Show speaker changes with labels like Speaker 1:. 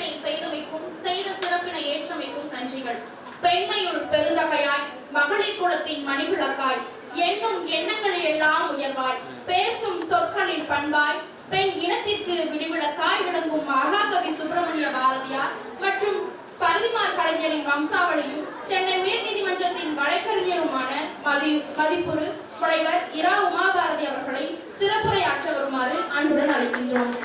Speaker 1: சிறப்பினை செய்தமைக்கும் செய்த சிறப்பினை ஏற்றமைக்கும் நன்றிகள். பெண்மையுள் பெருந்தகையாய் மகளிர் குலத்தின் மணிவிளக்காய் எண்ணும் எண்ணங்களில் எல்லாம் உயர்வாய் பேசும் சொற்களில் பண்பாய் பெண் இனத்திற்கு விடிவிளக்காய் விளங்கும் மகாகவி சுப்பிரமணிய பாரதியார் மற்றும் பரதிமார் கலைஞரின் வம்சாவளியும் சென்னை உயர் நீதிமன்றத்தின் வழக்கறிஞருமான மதி மதிப்புரு புலைவர் இரா உமா அவர்களை சிறப்புரையாற்ற வருமாறு அன்புடன் அழைக்கின்றோம்.